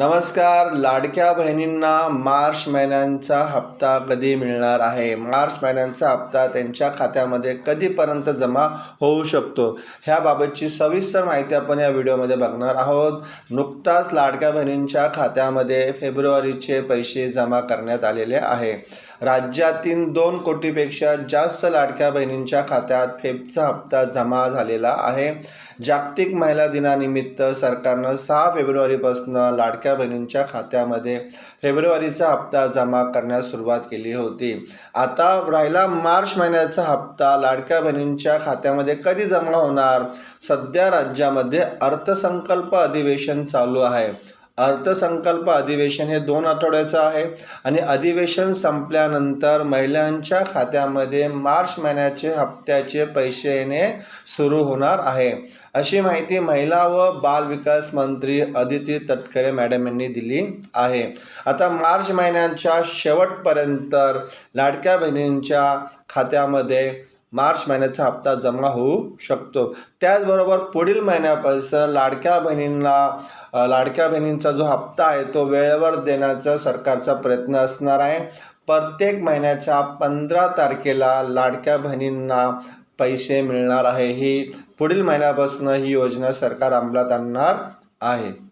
नमस्कार. लाडक्या बहिणींना मार्च महिन्यांचा हप्ता कधी मिळणार आहे? मार्च महिन्यांचा हप्ता त्यांच्या खात्यामध्ये कधीपर्यंत जमा होऊ शकतो? ह्याबाबतची सविस्तर माहिती आपण या व्हिडिओमध्ये बघणार आहोत. नुकताच लाडक्या बहिणींच्या खात्यामध्ये फेब्रुवारीचे पैसे जमा करण्यात आलेले आहे. राज्यातील दोन कोटीपेक्षा जास्त लाडक्या बहिणींच्या खात्यात फेबचा हप्ता जमा झालेला आहे. जागतिक महिला दिनानिमित्त सरकारनं सहा फेब्रुवारीपासून लाडक्या बहिणींच्या खात्यामध्ये फेब्रुवारीचा हप्ता जमा करण्यास सुरुवात केली होती. आता राहिला मार्च महिन्याचा हप्ता. लाडक्या बहिणींच्या खात्यामध्ये कधी जमा होणार? सध्या राज्यामध्ये अर्थसंकल्प अधिवेशन चालू आहे. अर्थसंकल्प अधिवेशन हे दोन आठवड्याचं आहे. आणि अधिवेशन संपल्यानंतर महिलांच्या खात्यामध्ये मार्च महिन्याचे हप्त्याचे पैसे येणे सुरू होणार आहे. अशी माहिती महिला व बाल विकास मंत्री अदिती तटकरे मॅडम यांनी दिली आहे. आता मार्च महिन्याच्या शेवटपर्यंत लाडक्या बहिणींच्या खात्यामध्ये मार्च महिन्याचा हप्ता जमा होऊ शकतो. त्याचबरोबर पुढील महिन्यापासून लाडक्या बहिणींना लाडक्या बहिणींचा जो हप्ता आहे तो वेळेवर देण्याचा सरकारचा प्रयत्न असणार आहे. प्रत्येक महिन्याच्या पंधरा तारखेला लाडक्या बहिणींना पैसे मिळणार आहे. ही पुढील महिन्यापासून ही योजना सरकार अंमलात आणणार आहे.